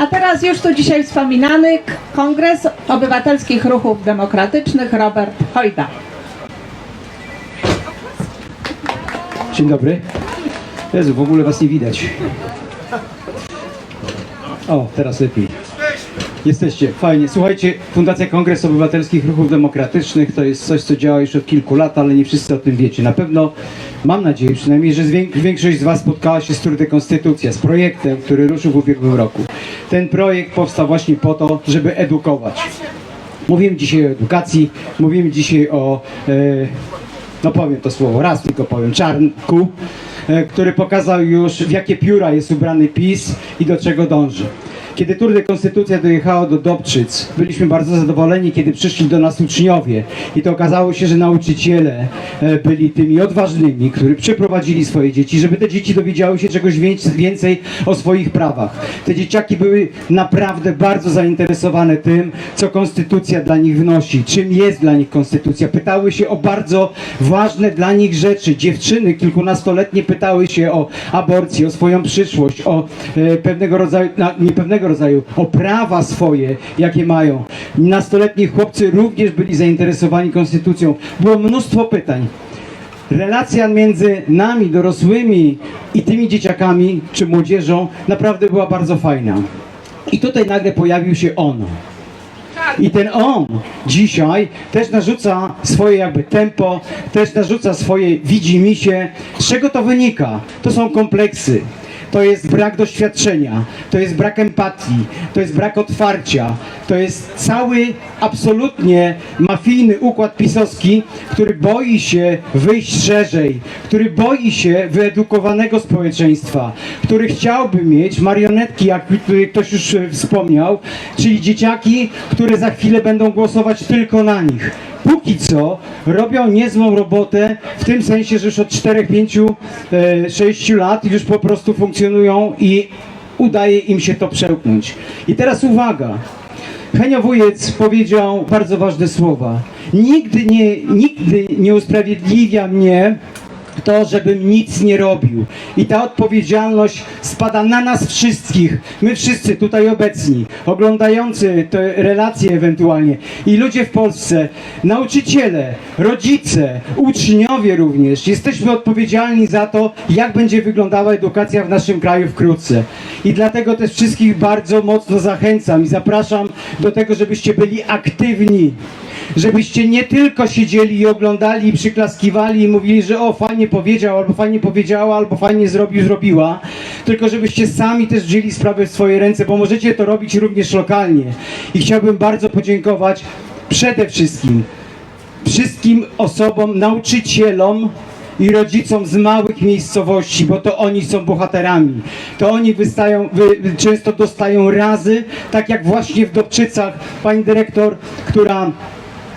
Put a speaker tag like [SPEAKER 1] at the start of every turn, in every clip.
[SPEAKER 1] A teraz już tu dzisiaj wspominany Kongres Obywatelskich Ruchów Demokratycznych Robert Hojda.
[SPEAKER 2] Dzień dobry. Jezu, w ogóle was nie widać. O, teraz lepiej. Jesteście, fajnie. Słuchajcie, Fundacja Kongres Obywatelskich Ruchów Demokratycznych to jest coś, co działa już od kilku lat, ale nie wszyscy o tym wiecie. Na pewno, mam nadzieję przynajmniej, że większość z Was spotkała się z Trudem Konstytucja, z projektem, który ruszył w ubiegłym roku. Ten projekt powstał właśnie po to, żeby edukować. Mówimy dzisiaj o edukacji, mówimy dzisiaj o, e, no powiem to słowo, raz tylko powiem, czarnku, e, który pokazał już w jakie pióra jest ubrany PiS i do czego dąży. Kiedy Tour de Konstytucja dojechała do Dobczyc, byliśmy bardzo zadowoleni, kiedy przyszli do nas uczniowie i to okazało się, że nauczyciele e, byli tymi odważnymi, którzy przyprowadzili swoje dzieci, żeby te dzieci dowiedziały się czegoś więcej, więcej o swoich prawach. Te dzieciaki były naprawdę bardzo zainteresowane tym, co Konstytucja dla nich wnosi, czym jest dla nich Konstytucja. Pytały się o bardzo ważne dla nich rzeczy. Dziewczyny kilkunastoletnie pytały się o aborcję, o swoją przyszłość, o e, pewnego rodzaju, na, nie pewnego rodzaju, o prawa swoje, jakie mają. Nastoletni chłopcy również byli zainteresowani Konstytucją. Było mnóstwo pytań. Relacja między nami, dorosłymi i tymi dzieciakami czy młodzieżą naprawdę była bardzo fajna. I tutaj nagle pojawił się on. I ten on dzisiaj też narzuca swoje jakby tempo, też narzuca swoje widzimisię. Z czego to wynika? To są kompleksy. To jest brak doświadczenia, to jest brak empatii, to jest brak otwarcia, to jest cały absolutnie mafijny układ pisowski, który boi się wyjść szerzej, który boi się wyedukowanego społeczeństwa, który chciałby mieć marionetki, jak ktoś już e, wspomniał, czyli dzieciaki, które za chwilę będą głosować tylko na nich. Póki co robią niezłą robotę w tym sensie, że już od 4, 5, 6 lat już po prostu funkcjonują i udaje im się to przełknąć. I teraz uwaga. Henio Wujec powiedział bardzo ważne słowa. Nigdy nie, nigdy nie usprawiedliwia mnie to, żebym nic nie robił. I ta odpowiedzialność spada na nas wszystkich. My wszyscy tutaj obecni, oglądający te relacje ewentualnie i ludzie w Polsce, nauczyciele, rodzice, uczniowie również. Jesteśmy odpowiedzialni za to, jak będzie wyglądała edukacja w naszym kraju wkrótce. I dlatego też wszystkich bardzo mocno zachęcam i zapraszam do tego, żebyście byli aktywni żebyście nie tylko siedzieli i oglądali i przyklaskiwali i mówili, że o fajnie powiedział, albo fajnie powiedziała, albo fajnie zrobił, zrobiła, tylko żebyście sami też wzięli sprawę w swoje ręce, bo możecie to robić również lokalnie. I chciałbym bardzo podziękować przede wszystkim wszystkim osobom, nauczycielom i rodzicom z małych miejscowości, bo to oni są bohaterami. To oni wystają, wy, często dostają razy, tak jak właśnie w Dobczycach pani dyrektor, która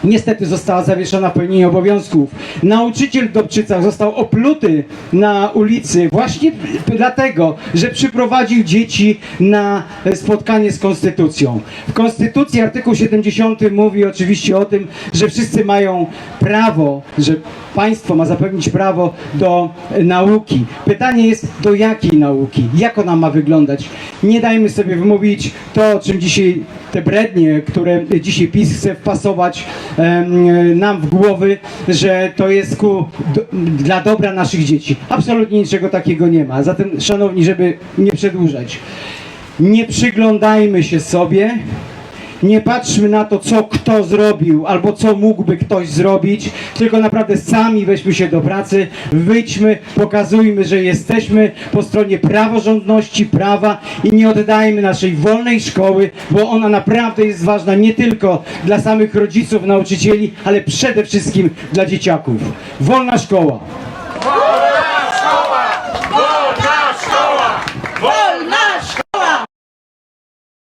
[SPEAKER 2] niestety została zawieszona w pełnieniu obowiązków. Nauczyciel w Dobczycach został opluty na ulicy właśnie dlatego, że przyprowadził dzieci na spotkanie z Konstytucją. W Konstytucji artykuł 70 mówi oczywiście o tym, że wszyscy mają prawo, że państwo ma zapewnić prawo do e, nauki. Pytanie jest, do jakiej nauki? Jak ona ma wyglądać? Nie dajmy sobie wymówić to, o czym dzisiaj te brednie, które dzisiaj PiS chce wpasować em, nam w głowy, że to jest ku, do, dla dobra naszych dzieci. Absolutnie niczego takiego nie ma. Zatem, szanowni, żeby nie przedłużać, nie przyglądajmy się sobie, nie patrzmy na to, co kto zrobił, albo co mógłby ktoś zrobić, tylko naprawdę sami weźmy się do pracy, wyjdźmy, pokazujmy, że jesteśmy po stronie praworządności, prawa i nie oddajmy naszej wolnej szkoły, bo ona naprawdę jest ważna nie tylko dla samych rodziców, nauczycieli, ale przede wszystkim dla dzieciaków. Wolna szkoła.